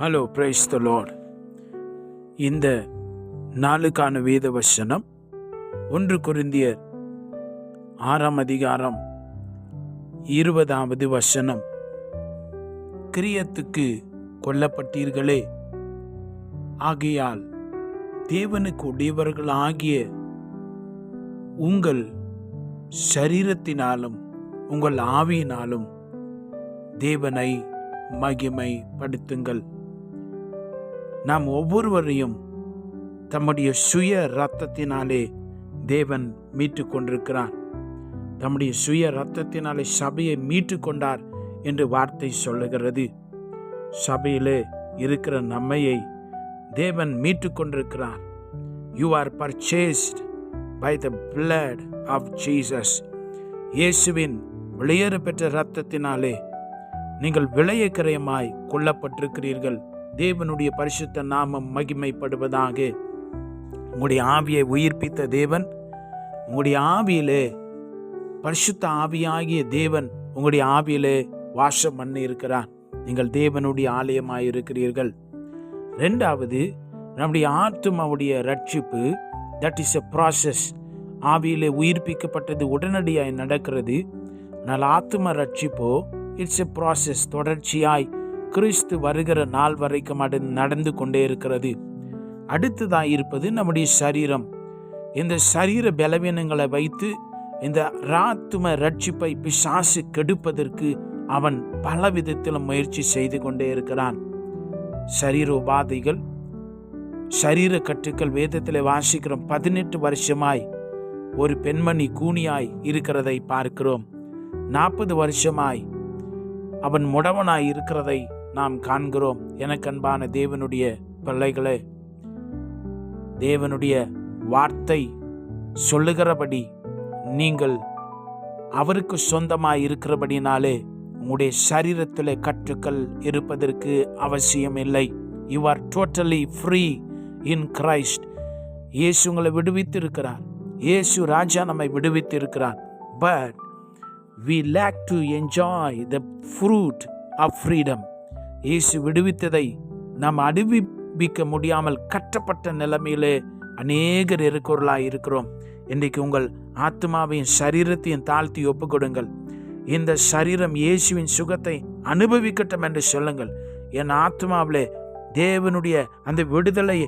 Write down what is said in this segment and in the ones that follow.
Hello praise the Lord இந்த நாளுக்கான வேத வசனம் ஒன்று குருந்தியர் ஆறாம் அதிகாரம் இருபதாவது வசனம். கிரியத்துக்கு கொல்லப்பட்டீர்களே. ஆகையால் தேவனுக்கு உடையவர்கள் ஆகிய உங்கள் சரீரத்தினாலும் உங்கள் ஆவியினாலும் தேவனை மகிமைப்படுத்துங்கள். நாம் ஒவ்வொருவரையும் தம்முடைய சுய இரத்தத்தினாலே தேவன் மீட்டு கொண்டிருக்கிறார் தம்முடைய சுய இரத்தத்தினாலே சபையை மீட்டு கொண்டார் என்று வார்த்தை சொல்லுகிறது. சபையிலே இருக்கிற நம்மையை தேவன் மீட்டு கொண்டிருக்கிறார் you are purchased by the blood of Jesus இயேசுவின் வெளியேற பெற்ற இரத்தத்தினாலே நீங்கள் விளையக்கிரயமாய் கொல்லப்பட்டிருக்கிறீர்கள். தேவனுடைய பரிசுத்த நாமம் மகிமைப்படுவதாக. உங்களுடைய ஆவியை உயிர்ப்பித்த தேவன் உங்களுடைய ஆவியிலே பரிசுத்த ஆவியாகிய தேவன் உங்களுடைய ஆவியிலே வாசம் பண்ணி இருக்கிறார் நீங்கள் தேவனுடைய ஆலயமாக இருக்கிறீர்கள் ரெண்டாவது நம்முடைய ஆத்மாவுடைய ரட்சிப்பு தட் இஸ் எ ப்ராசஸ் ஆவியிலே உயிர்ப்பிக்கப்பட்டது உடனடியாய் நடக்கிறது. ஆனால் ஆத்ம ரட்சிப்போ இட்ஸ் எ ப்ராசஸ் தொடர்ச்சியாய் கிறிஸ்து வருகிற நாள் வரைக்கும் அது நடந்து கொண்டே இருக்கிறது. அடுத்ததாக இருப்பது நம்முடைய சரீரம். இந்த சரீர பலவீனங்களை வைத்து இந்த ராத்தும ரட்சிப்பை பிசாசு கெடுப்பதற்கு அவன் பல விதத்திலும் முயற்சி செய்து கொண்டே இருக்கிறான். சரீர உபாதைகள் சரீர கட்டுக்கள் வேதத்தில் வாசிக்கிறோம். பதினெட்டு வருஷமாய் ஒரு பெண்மணி கூனியாய் இருக்கிறதை பார்க்கிறோம். நாற்பது வருஷமாய் அவன் முடவனாய் இருக்கிறதை நாம் காண்கிறோம் எனக்கு அன்பான தேவனுடைய பிள்ளைகளே. தேவனுடைய வார்த்தை சொல்லுகிறபடி நீங்கள் அவருக்கு சொந்தமாக இருக்கிறபடினாலே உங்களுடைய சரீரத்தில் கற்றுக்கள் இருப்பதற்கு அவசியம் இல்லை you are totally free in Christ Yesu உங்களை விடுவித்து இருக்கிறார் இயேசு ராஜா நம்மை விடுவித்து இருக்கிறார் but we lack to enjoy the fruit of freedom Yesu விடுவித்ததை நாம் அறிவிப்பிக்க முடியாமல் கட்டப்பட்ட நிலைமையிலே அநேகர் இருக்கிறவர்களாக இருக்கிறோம். இன்றைக்கு உங்கள் ஆத்மாவையும் சரீரத்தையும் தாழ்த்தி ஒப்புக்கொடுங்கள். இந்த சரீரம் இயேசுவின் சுகத்தை அனுபவிக்கட்டும் என்று சொல்லுங்கள். என் ஆத்மாவிலே தேவனுடைய அந்த விடுதலை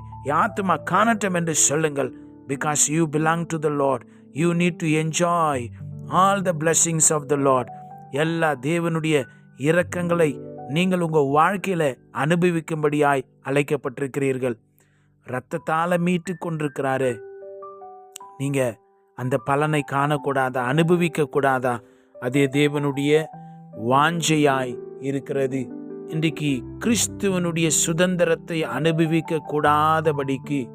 ஆத்மா காணட்டும் என்று சொல்லுங்கள். Because you belong to the Lord you need to enjoy all the blessings of the Lord எல்லா தேவனுடைய இரக்கங்களை நீங்கள் உங்கள் வாழ்க்கையில் அனுபவிக்கும்படியாய் அழைக்கப்பட்டிருக்கிறீர்கள். இரத்தத்தால் மீட்டு கொண்டிருக்கிறாரு. நீங்கள் அந்த பலனை காணக்கூடாதா அனுபவிக்க கூடாதா அதே தேவனுடைய வாஞ்சையாய் இருக்கிறது. இன்றைக்கு கிறிஸ்துவனுடைய சுதந்திரத்தை அனுபவிக்க கூடாதபடிக்கு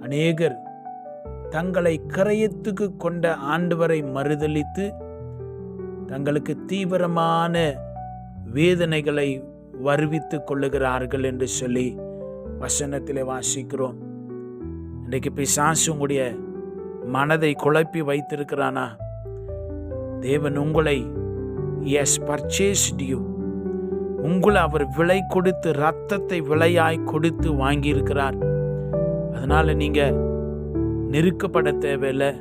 அநேகர் தங்களை கரையத்துக்கு கொண்ட ஆண்டவரை மறுதளித்து தங்களுக்கு தீவிரமான வேதனைகளை வருவித்து கொள்ளுகிறார்கள் என்று சொல்லி வசனத்தில் வாசிக்கிறோம். இன்றைக்கு பிசாசு உங்களுடைய மனதை குழப்பி வைத்திருக்கிறானா? தேவன் உங்களை எஸ் பர்ச்சேஸ்ட் யூ உங்களை அவர் விலை கொடுத்து ரத்தத்தை விலையாய் கொடுத்து வாங்கியிருக்கிறார். அதனால் நீங்கள் நெருக்கப்பட தேவையில்லை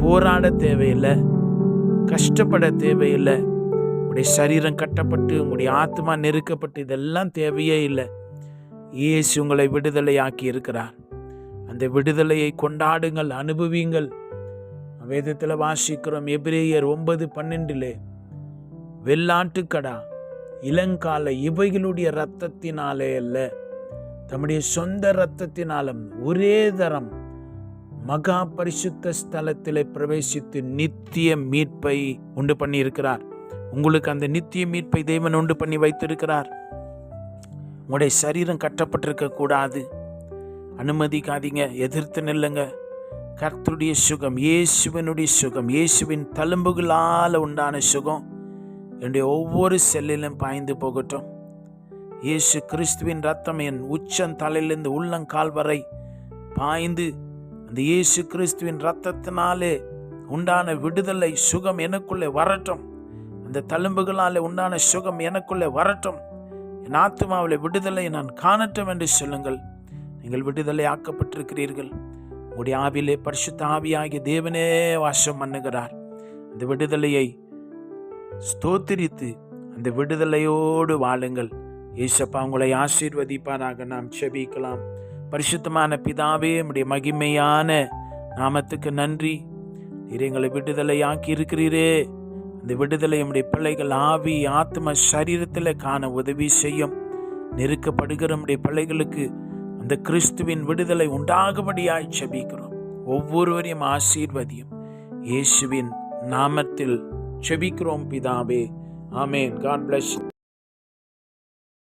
போராட தேவையில்லை கஷ்டப்பட தேவையில்லை உடைய சரீரம் கட்டப்பட்டு உங்களுடைய ஆத்மா நெருக்கப்பட்டு இதெல்லாம் தேவையே இல்லை. இயேசு உங்களை விடுதலையாக்கி இருக்கிறார். அந்த விடுதலையை கொண்டாடுங்கள் அனுபவியுங்கள். வேதத்தில் வாசிக்கிறோம் எபிரேயர் ஒன்பது பன்னெண்டிலே வெள்ளாட்டுக்கடா இளங்கால இவைகளுடைய இரத்தத்தினாலே அல்ல தம்முடைய சொந்த இரத்தத்தினாலும் ஒரே தரம் மகா பரிசுத்த ஸ்தலத்திலே பிரவேசித்து நித்திய மீட்பை உண்டு பண்ணியிருக்கிறார். உங்களுக்கு அந்த நித்திய மீட்பை தேவன் உண்டு பண்ணி வைத்திருக்கிறார். உங்களுடைய சரீரம் கட்டப்பட்டிருக்க கூடாது. அனுமதிக்காதீங்க எதிர்த்து நில்லுங்க. கர்த்தருடைய சுகம் இயேசுவனுடைய சுகம் இயேசுவின் தழும்புகளால் உண்டான சுகம். என்னுடைய ஒவ்வொரு செல்லிலும் பாய்ந்து போகட்டும். இயேசு கிறிஸ்துவின் ரத்தம் என் உச்சம் தலையிலிருந்து உள்ளங்கால் வரை பாய்ந்து அந்த இயேசு கிறிஸ்துவின் ரத்தத்தினாலே உண்டான விடுதலை சுகம் எனக்குள்ளே வரட்டும். இந்த தழும்புகளால் உண்டான சுகம் எனக்குள்ளே வரட்டும். என் ஆத்மாவில் விடுதலை நான் காணட்டும் என்று சொல்லுங்கள். நீங்கள் விடுதலை ஆக்கப்பட்டிருக்கிறீர்கள். உங்களுடைய ஆவிலே பரிசுத்த ஆவியாகிய தேவனே வாசம் பண்ணுகிறார். அந்த விடுதலையை ஸ்தோத்திரித்து அந்த விடுதலையோடு வாழுங்கள். ஏசப்பா உங்களை ஆசீர்வதிப்பாராக நாம் செபிக்கலாம். பரிசுத்தமான பிதாவே நம்முடைய மகிமையான நாமத்துக்கு நன்றி. நீர் எங்களை விடுதலையாக்கி இருக்கிறீரே இந்த விடுதலை நம்முடைய பிள்ளைகள் ஆவி ஆத்ம சரீரத்தில் காண உதவி செய்யும். நெருக்கப்படுகிற நம்முடைய பிள்ளைகளுக்கு அந்த கிறிஸ்துவின் விடுதலை உண்டாகும்படியாய் செபிக்கிறோம். ஒவ்வொருவரையும் ஆசீர்வதியும். இயேசுவின் நாமத்தில் செபிக்கிறோம் பிதாவே. ஆமேன். God plus